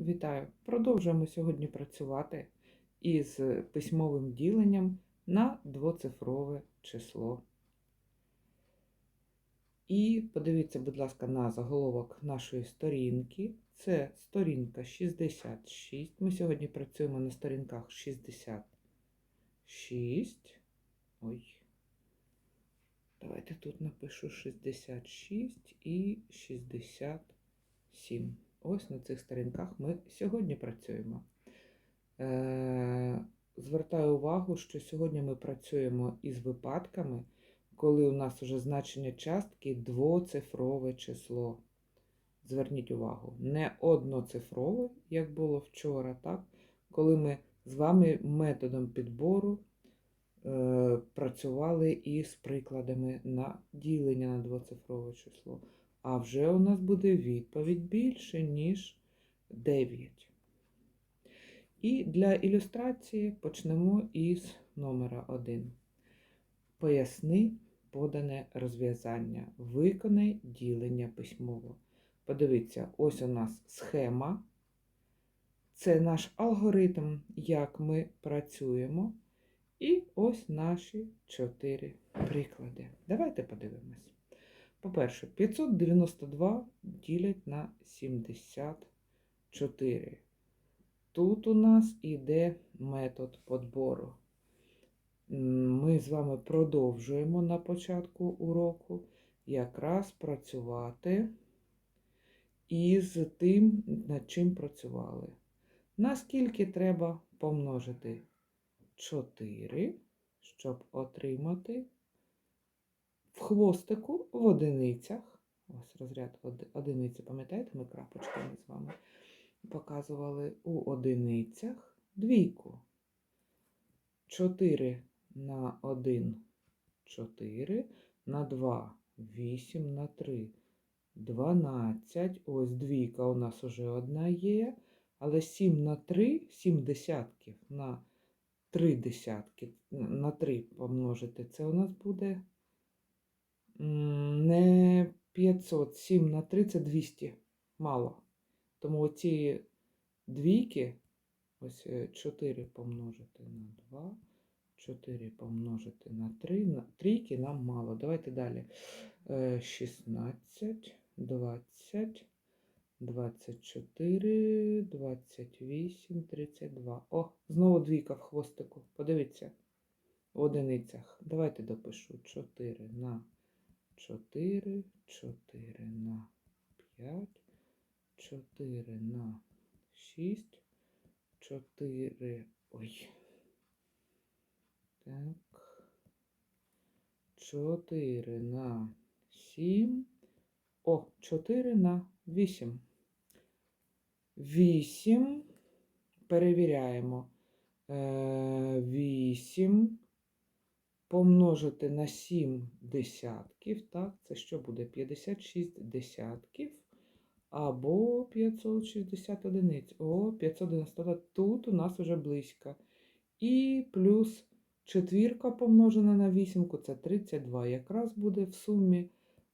Вітаю! Продовжуємо сьогодні працювати із письмовим діленням на двоцифрове число. І подивіться, будь ласка, на заголовок нашої сторінки. Це сторінка 66. Ми сьогодні працюємо на сторінках 66. Ой. Давайте тут напишу 66 і 67. Ось на цих сторінках ми сьогодні працюємо. Е, Звертаю увагу, що сьогодні ми працюємо із випадками, коли у нас вже значення частки двоцифрове число. Зверніть увагу, не одноцифрове, як було вчора, так? коли ми з вами методом підбору е, працювали із прикладами на ділення на двоцифрове число. А вже у нас буде відповідь більше, ніж 9. І для ілюстрації почнемо із номера 1. Поясни подане розв'язання. Виконай ділення письмово. Подивіться, ось у нас схема. Це наш алгоритм, як ми працюємо. І ось наші чотири приклади. Давайте подивимось. По-перше, 592 ділять на 74. Тут у нас іде метод подбору. Ми з вами продовжуємо на початку уроку якраз працювати із тим, над чим працювали. Наскільки треба помножити 4, щоб отримати в хвостику в одиницях. Ось розряд одиниці, пам'ятаєте, ми крапочками з вами показували у одиницях двійку. 4 на 1 4, на 2 8 на 3 12. Ось двійка у нас уже одна є. Але 7 на 3, 7 десятків на 3 десятки, на 3 помножити, це у нас буде не 500, 7 на 3 це 200. Мало. Тому оці двійки, ось 4 помножити на 2, 4 помножити на 3, на трійки нам мало. Давайте далі. 16, 20, 24, 28, 32. О, знову двійка в хвостику. Подивіться, в одиницях. Давайте допишу 4 на 4, 4 на 5, 4 на 6, 4. Ой. Так. 4 на 7. О, 4 на 8. 8. Перевіряємо. 8 помножити на 7 десятків, так, це що буде? 56 десятків або 560 одиниць. О, 590. Тут у нас вже близько. І плюс четвірка помножена на вісімку, це 32. Якраз буде в сумі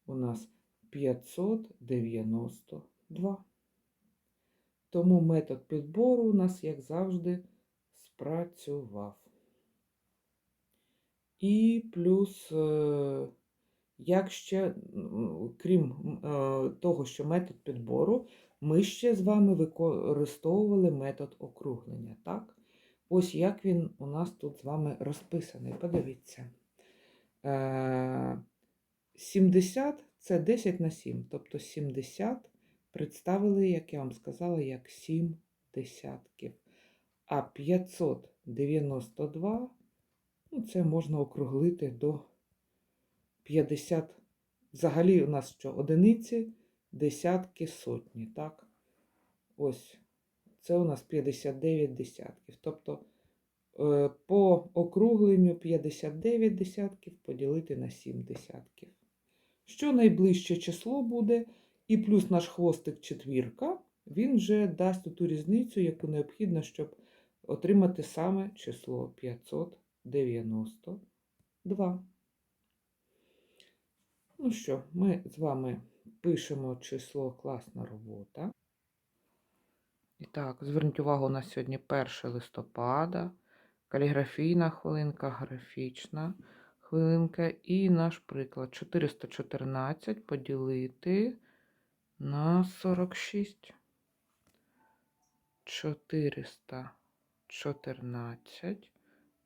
у нас 592. Тому метод підбору у нас, як завжди, спрацював. І плюс, е, як ще, крім е, того, що метод підбору, ми ще з вами використовували метод округлення. так? Ось як він у нас тут з вами розписаний. Подивіться. 70 е, це 10 на 7, тобто 70 представили, як я вам сказала, як 7 десятків. А 592 Ну, Це можна округлити до 50. Взагалі, у нас що? Одиниці, десятки, сотні. Так? Ось, це у нас 59 десятків. Тобто, е, по округленню 59 десятків поділити на 7 десятків. Що найближче число буде, і плюс наш хвостик четвірка, він вже дасть ту різницю, яку необхідно, щоб отримати саме число 500. 92. Ну що, ми з вами пишемо число класна робота. І Так, зверніть увагу, у нас сьогодні 1 листопада, каліграфійна хвилинка, графічна хвилинка і наш приклад 414 поділити на 46. 414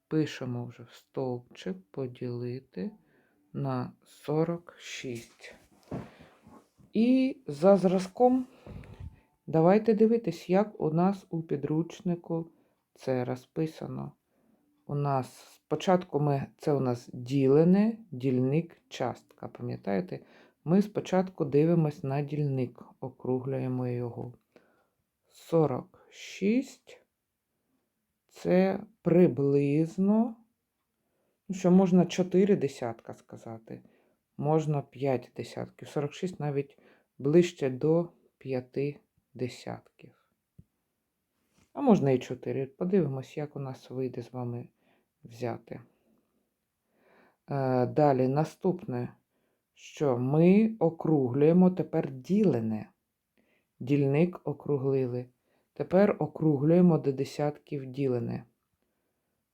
пишемо вже в стовпчик поділити на 46. І за зразком давайте дивитись, як у нас у підручнику це розписано. У нас спочатку ми, це у нас ділене, дільник, частка. Пам'ятаєте? Ми спочатку дивимось на дільник, округлюємо його. 46 це приблизно, ну що можна 4 десятка сказати, можна 5 десятків. 46 навіть ближче до 5 десятків. А можна і 4. Подивимось, як у нас вийде з вами взяти. Е, Далі наступне, що ми округлюємо тепер ділене. Дільник округлили. Тепер округлюємо до десятків ділене.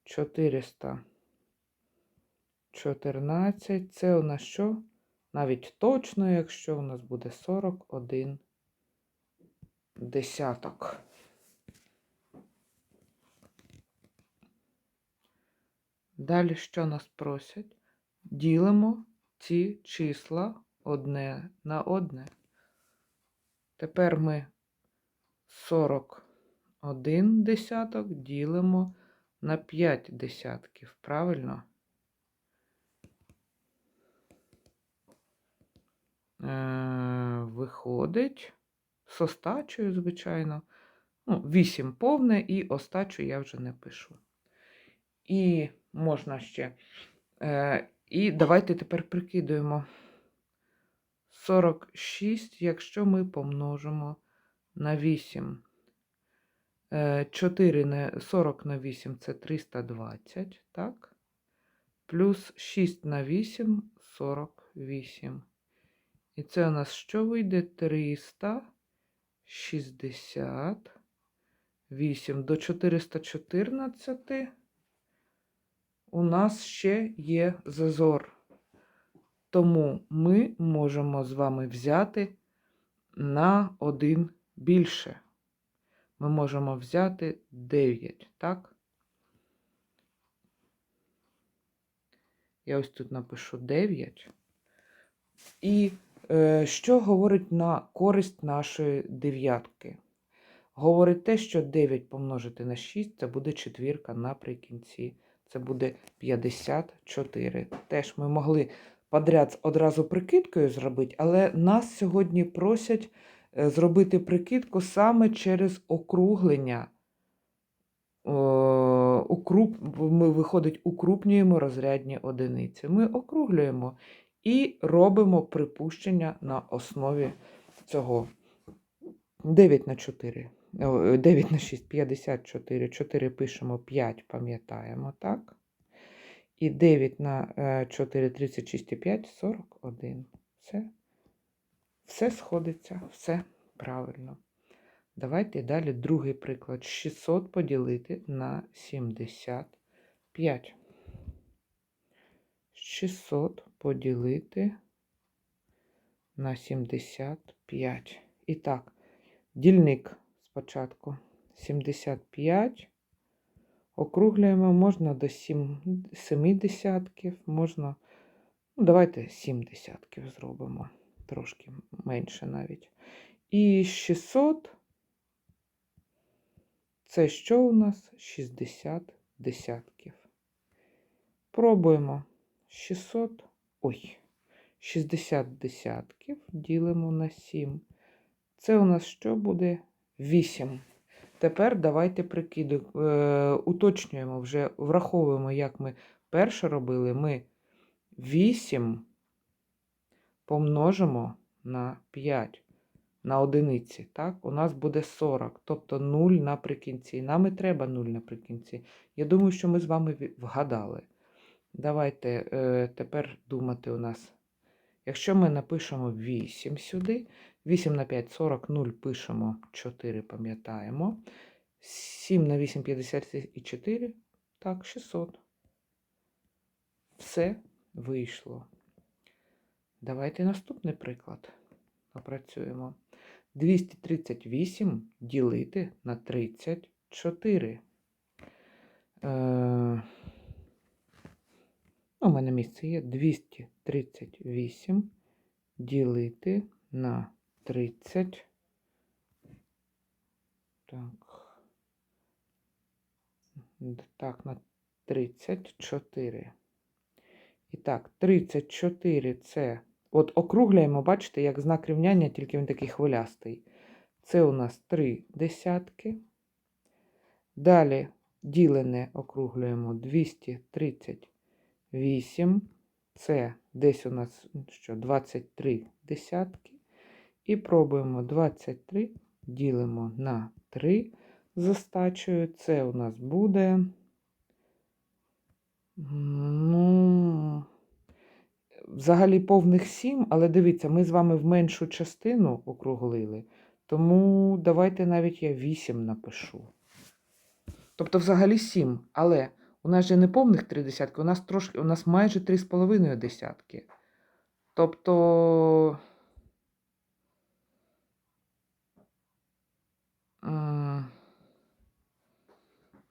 414. Це у нас що? Навіть точно, якщо у нас буде 41 десяток. Далі що нас просять? Ділимо ці числа одне на одне. Тепер ми 41 десяток ділимо на 5 десятків, правильно? Е, Виходить з остачею, звичайно. Ну, 8 повне і остачу я вже не пишу. І можна ще. Е, і давайте тепер прикидуємо 46, якщо ми помножимо на 8. Е, 4 на 40 на 8 це 320, так? Плюс 6 на 8 48. І це у нас що вийде? 368 до 414 у нас ще є зазор. Тому ми можемо з вами взяти на один більше. Ми можемо взяти 9, так? Я ось тут напишу 9. І е, що говорить на користь нашої дев'ятки? Говорить те, що 9 помножити на 6 це буде четвірка наприкінці. Це буде 54. Теж ми могли подряд одразу прикидкою зробити, але нас сьогодні просять е, зробити прикидку саме через округлення. Укруп, ми, виходить, укрупнюємо розрядні одиниці. Ми округлюємо і робимо припущення на основі цього 9 на 4. 9 на 6, 54. 4 пишемо 5, пам'ятаємо, так? І 9 на 4, 36 і 5, 41. Все. Все сходиться, все правильно. Давайте далі другий приклад. 600 поділити на 75. 600 поділити на 75. І так, дільник спочатку 75. Округлюємо, можна до 7, 7 десятків, можна, ну, давайте 7 десятків зробимо, трошки менше навіть. І 600 це що у нас? 60 десятків. Пробуємо 600, ой, 60 десятків ділимо на 7. Це у нас що буде? 8. Тепер давайте прикидуємо, е, уточнюємо, вже враховуємо, як ми перше робили. Ми 8 помножимо на 5 на одиниці. Так? У нас буде 40, тобто 0 наприкінці. Нам і треба 0 наприкінці. Я думаю, що ми з вами вгадали. Давайте е, тепер думати у нас. Якщо ми напишемо 8 сюди, 8 на 5 40, 0 пишемо, 4 пам'ятаємо. 7 на 8 54. Так, 600. Все вийшло. Давайте наступний приклад опрацюємо. 238 ділити на 34. Е, у мене місце є 238 ділити на 30. Так. Так, на 34. І так, 34 це. От округляємо, бачите, як знак рівняння, тільки він такий хвилястий. Це у нас 3 десятки. Далі ділене округлюємо 238. Це десь у нас що, 23 десятки. І пробуємо 23 ділимо на 3 з. Це у нас буде. Ну, взагалі повних 7, але дивіться, ми з вами в меншу частину округлили. Тому давайте навіть я 8 напишу. Тобто, взагалі 7. Але у нас же не повних 3 десятки, у нас трошки, у нас майже 3,5 десятки. Тобто.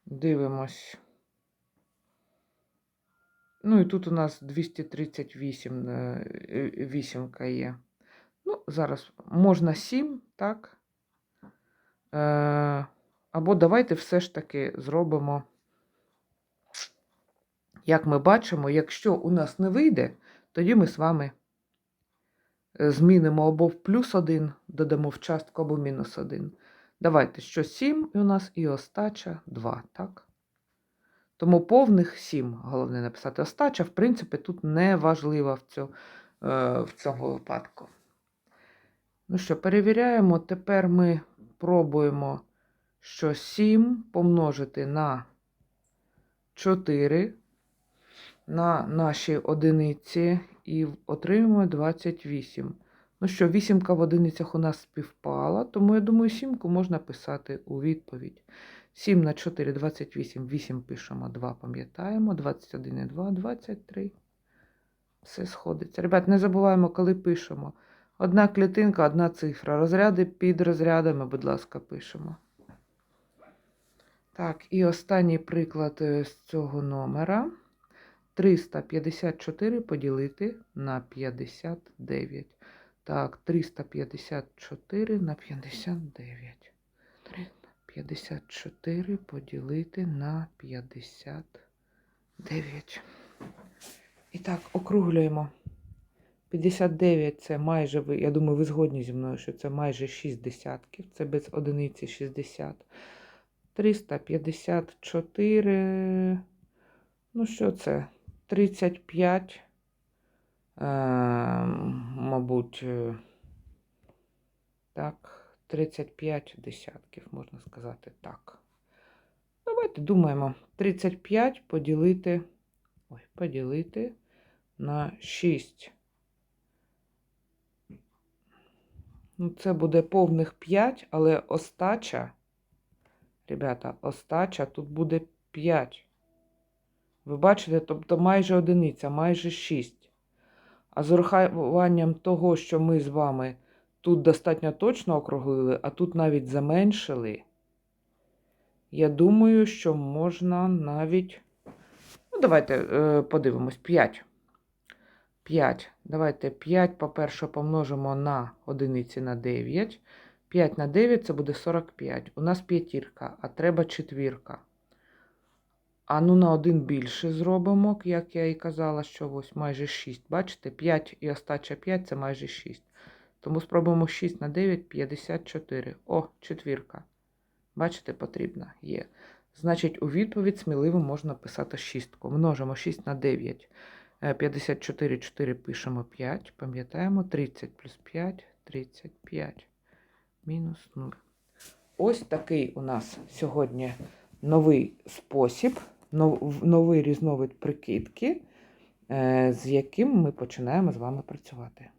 Дивимось. Ну і тут у нас 238 е, е, вісімка є. Ну, зараз можна 7, так? Е, або давайте все ж таки зробимо. Як ми бачимо, якщо у нас не вийде, тоді ми з вами змінимо або в плюс 1, додамо в частку, або в мінус 1. Давайте, що 7 і у нас і остача 2, так? Тому повних 7, головне написати. Остача, в принципі, тут не важлива в, цьому, в цьому випадку. Ну що, перевіряємо. Тепер ми пробуємо, що 7 помножити на 4 на наші одиниці і отримуємо 28. Ну що, вісімка в одиницях у нас співпала, тому я думаю, сімку можна писати у відповідь. 7 на 4 28, 8 пишемо, 2 пам'ятаємо, 21 і 2, 23. Все сходиться. Ребят, не забуваємо, коли пишемо. Одна клітинка, одна цифра. Розряди під розрядами, будь ласка, пишемо. Так, і останній приклад е, з цього номера. 354 поділити на 59. Так, 354 на 59. 54 поділити на 59. І так, округлюємо. 59 це майже, ви, я думаю, ви згодні зі мною, що це майже 6 десятків. Це без одиниці 60. 354. Ну, що це? 35. Е, мабуть, е, так. 35 десятків, можна сказати так. Давайте думаємо. 35 поділити, ой, поділити на 6. Ну, це буде повних 5, але остача, ребята, остача тут буде 5. Ви бачите, тобто майже одиниця, майже 6. А з урахуванням того, що ми з вами Тут достатньо точно округлили, а тут навіть заменшили. Я думаю, що можна навіть. Ну, давайте е, подивимось: 5. 5. Давайте 5, по-перше, помножимо на одиниці на 9. 5 на 9 це буде 45. У нас п'ятірка, а треба четвірка. А ну на один більше зробимо, як я і казала, що ось майже 6. Бачите, 5 і остача 5 це майже 6. Тому спробуємо 6 на 9, 54. О, четвірка. Бачите, потрібна є. Значить, у відповідь сміливо можна писати шістку. Множимо 6 на 9. 54, 4 пишемо 5. Пам'ятаємо, 30 плюс 5, 35. Мінус 0. Ось такий у нас сьогодні новий спосіб, новий різновид прикидки, з яким ми починаємо з вами працювати.